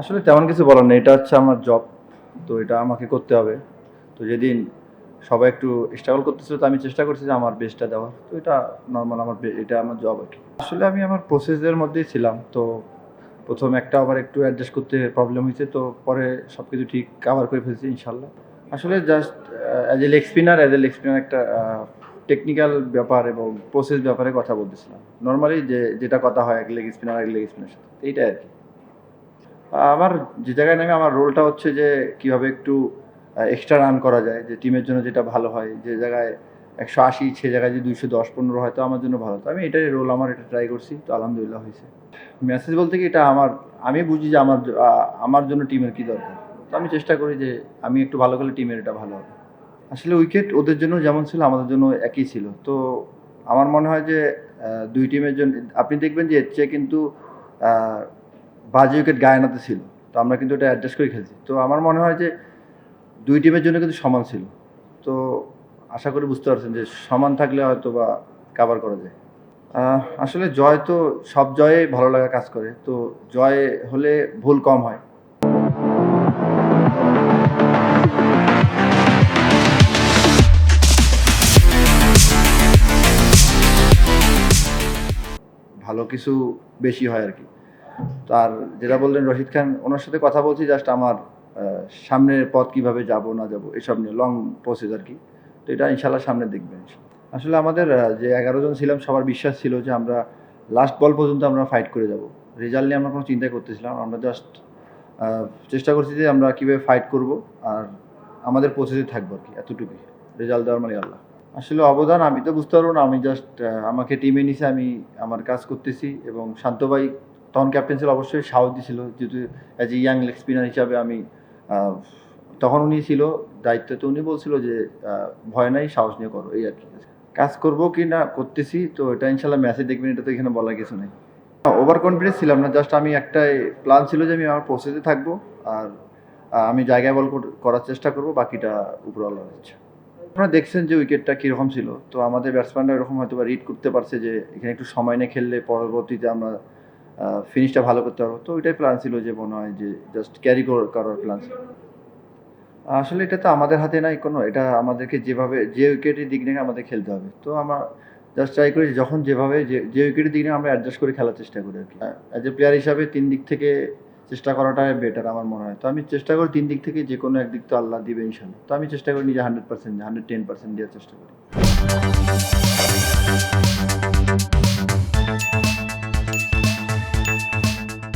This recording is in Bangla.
আসলে তেমন কিছু বলার নেই, এটা হচ্ছে আমার জব তো এটা আমাকে করতে হবে। তো যেদিন সবাই একটু স্ট্রাগল করতেছিল, তো আমি চেষ্টা করছি যে আমার বেস্টটা দেওয়ার। তো এটা নর্মাল আমার এটা আমার জব আর কি। আসলে আমি আমার প্রসেসের মধ্যেই ছিলাম, তো প্রথম একটা আবার একটু অ্যাডজাস্ট করতে প্রবলেম হয়েছে, তো পরে সব কিছু ঠিক কাভার করে ফেলছি ইনশাল্লাহ। আসলে just as a leg spinner as a leg spinner একটা টেকনিক্যাল ব্যাপার এবং প্রসেস ব্যাপারে কথা বলতেছিলাম। নর্মালি যে, যেটা কথা হয়, এক লেগ স্পিনার এক লেগ স্পিনার সাথে, এইটাই আর কি। আমার যে জায়গায় নামে আমার রোলটা হচ্ছে যে কীভাবে একটু এক্সট্রা রান করা যায়, যে টিমের জন্য যেটা ভালো হয়, যে জায়গায় একশো আশি, সে জায়গায় যে দুইশো দশ, পনেরো হয় তো আমার জন্য ভালো। তো আমি এটাই রোল আমার, এটা ট্রাই করছি, তো আলহামদুলিল্লাহ হয়েছে। মেসেজ বলতে কি, এটা আমার, আমি বুঝি যে আমার আমার জন্য টিমের কী দরকার। তো আমি চেষ্টা করি যে আমি একটু ভালো করলে টিমের এটা ভালো হবে। আসলে উইকেট ওদের জন্য যেমন ছিল, আমাদের জন্য একই ছিল। তো আমার মনে হয় যে দুই টিমের জন্য, আপনি দেখবেন যে এর চেয়ে কিন্তু বাজে উইকেট গায়নাতে ছিল। তো আমরা কিন্তু এটা অ্যাডজাস্ট করে খেলছি। তো আমার মনে হয় যে দুই টিমের জন্য কিন্তু সমান ছিল। তো আশা করি বুঝতে পারছেন যে সমান থাকলে হয়তো বা কাভার করা যায়। আসলে জয় তো সব জয়ে ভালো লাগা কাজ করে। তো জয় হলে ভুল কম হয়। ভালো কিছু বেশি হয় আর কি। তার যেটা বললেন রশিদ খান, ওনার সাথে কথা বলছি জাস্ট আমার সামনের পথ কীভাবে যাব, না যাব, এসব নিয়ে লং প্রসেস আর কি। তো এটা ইনশাল্লাহ সামনে দেখবেন। আসলে আমাদের যে এগারো জন ছিলাম, সবার বিশ্বাস ছিল যে আমরা লাস্ট বল পর্যন্ত আমরা ফাইট করে যাব। রেজাল্ট নিয়ে আমরা কোনো চিন্তা করতেছিলাম, আমরা জাস্ট চেষ্টা করছি যে আমরা কীভাবে ফাইট করব, আর আমাদের প্রসেসে থাকব আর কি, এতটুকুই। রেজাল্ট দেওয়ার মানে আল্লাহ। আসলে অবদান, আমি তো বুঝতে পারব না, আমি জাস্ট আমাকে টিমে নিছে, আমি আমার কাজ করতেছি, এবং শান্ত ভাই তখন ক্যাপ্টেন ছিল অবশ্যই সাহস দিয়েছিল যেহেতু as a young leg spinner হিসাবে আমি তখন উনি ছিল দায়িত্বে তো উনি বলছিল যে ভয় নাই, সাহস নিয়ে করো, এই আর কি। কাজ করব কি না, করতেছি, তো এটা ইনশাল্লাহ ম্যাচে দেখবেন, এটা তো এখানে বলার কিছু নেই। ওভার কনফিডেন্স ছিলাম না জাস্ট আমি একটাই প্ল্যান ছিল যে আমি আমার প্রসেসে থাকব, আর আমি জায়গায় বল কর- করার চেষ্টা করব, বাকিটা উপরওয়ালা ইচ্ছা। আপনারা দেখছেন যে উইকেটটা কীরকম ছিল, তো আমাদের ব্যাটসম্যানরা এরকম হয়তো বা রিড করতে পারছে যে, এখানে একটু সময় নিয়ে খেললে পরবর্তীতে আমরা ফিনিশটা ভালো করতে পারব। তো ওইটাই প্ল্যান ছিল যে মনে হয় যে জাস্ট ক্যারি করার প্ল্যান ছিল। আসলে এটা তো আমাদের হাতে নাই কোনো, এটা আমাদেরকে যেভাবে, যে উইকেটের দিক নিয়ে আমাদের খেলতে হবে। তো আমরা জাস্ট ট্রাই করি যখন যেভাবে যে যে উইকেটের দিক নিয়ে আমরা অ্যাডজাস্ট করে খেলার চেষ্টা করি আর কি। অ্যাজ এ প্লেয়ার হিসাবে তিন দিক থেকে চেষ্টা করাটাই বেটার আমার মনে হয়। তো আমি চেষ্টা করি তিন দিক থেকে যে কোনো একদিক তো আল্লাহ দিবে ইনশাল্লাহ তো আমি চেষ্টা করি নিজে hundred percent hundred ten percent দেওয়ার চেষ্টা করি।